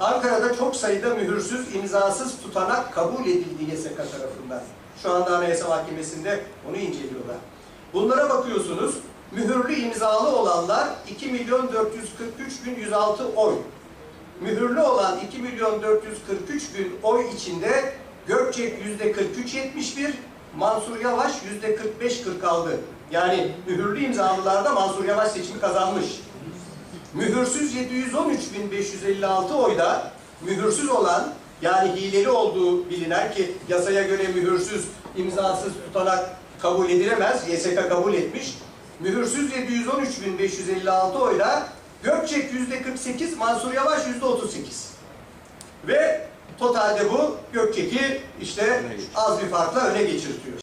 Ankara'da çok sayıda mühürsüz, imzasız tutanak kabul edildi YSK tarafından. Şu anda Anayasa Mahkemesi'nde onu inceliyorlar. Bunlara bakıyorsunuz, mühürlü imzalı olanlar 2 milyon 443 bin 106 oy. Mühürlü olan 2 milyon 443 bin oy içinde Gökçek yüzde 43-71, Mansur Yavaş yüzde 45-40 aldı. Yani mühürlü imzalılarda Mansur Yavaş seçimi kazanmış. Mühürsüz 713.556 oyda mühürsüz olan yani hileli olduğu bilinen ki yasaya göre mühürsüz imzasız tutanak kabul edilemez. YSK kabul etmiş. Mühürsüz 713.556 oyla Gökçek %48, Mansur Yavaş %38. Ve totalde bu Gökçek'i işte az bir farkla öne geçirtiyor.